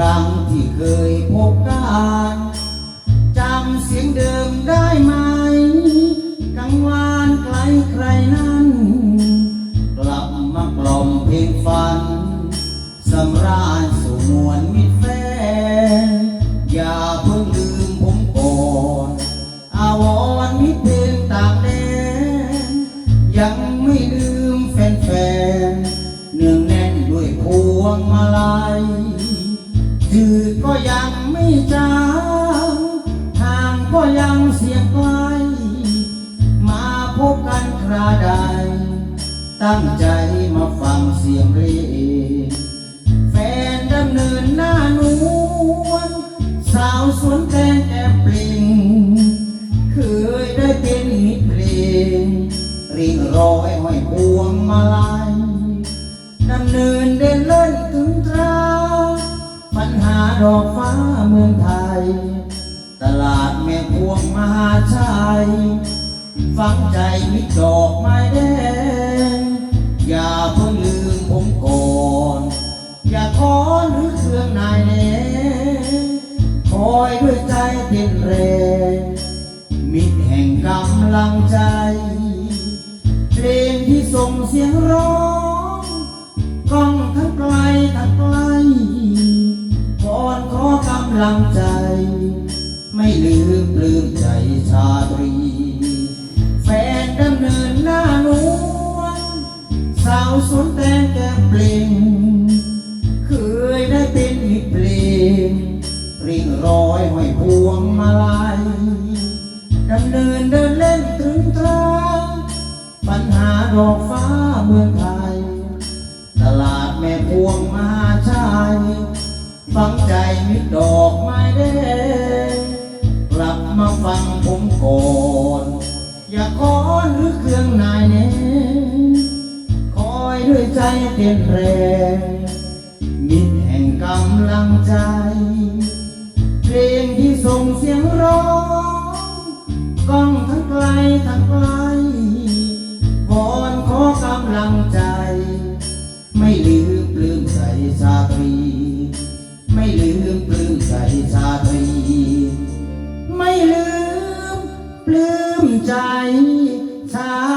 ครั้งที่เคยพบกันจำเสียงเดิมได้ไหมกังวานไกลใครนั้น กลับมากล่อมเพลงฝันสำราญสู่มวลมิตรแฟน อย่าเพิ่งลืมผมก่อนอาวรมิตรเพลงต่างแดน ยังไม่ลืมแฟนๆเนื่องแน่นด้วยพวงมาลัย ยังไม่จางห่างก็ยังเสียงไกล มาพบกันคราใด ตั้งใจมาฟังเสียงเรียแฟนดำเนินหน้านวลสาวสวนแตงแอบปลิงเคยได้เป็นมิตรเพลงริงรอยห้อยพวงมาลัยดำเนินเดินเล่นถึงตรา ดอกฟ้าเมืองไทย ตลาดแม่พวงมหาชัย ฟังใจมิดอกไม้แดง อย่าเพิ่งลืมผมก่อน อย่าขอหรือเครื่องนายแน่คอยด้วยใจเต้นแรง มิตรแห่งกำลังใจ เพลงที่ส่งเสียงร้อง ลังใจ ไม่ลืมปลื้มใจชาตรี แฟนดำเนินหน้านวลสาวสวนแตงแก้มเปล่งเคยได้เป็นมิตรเพลงริ่งรอยห้อยพวงมาลัยดำเนินเดินเล่นตรึงตราปัญหาดอกฟ้าเมืองไทย ตลาดแม่พวงมหาชัยฟังใจมิตรดอก อย่าขอหรือเครื่องนายแน่คอยด้วยใจเต้นแรง มิตรแห่งกำลังใจ เพลงที่ส่งเสียงร้องก้องทั้งไกลทั้งไกลวอนขอกำลังใจ ไม่ลืมปลื้มใจชาตรี ไม่ลืมปลื้มใจชาตรี ไม่ลืมปลื้ม ใจชา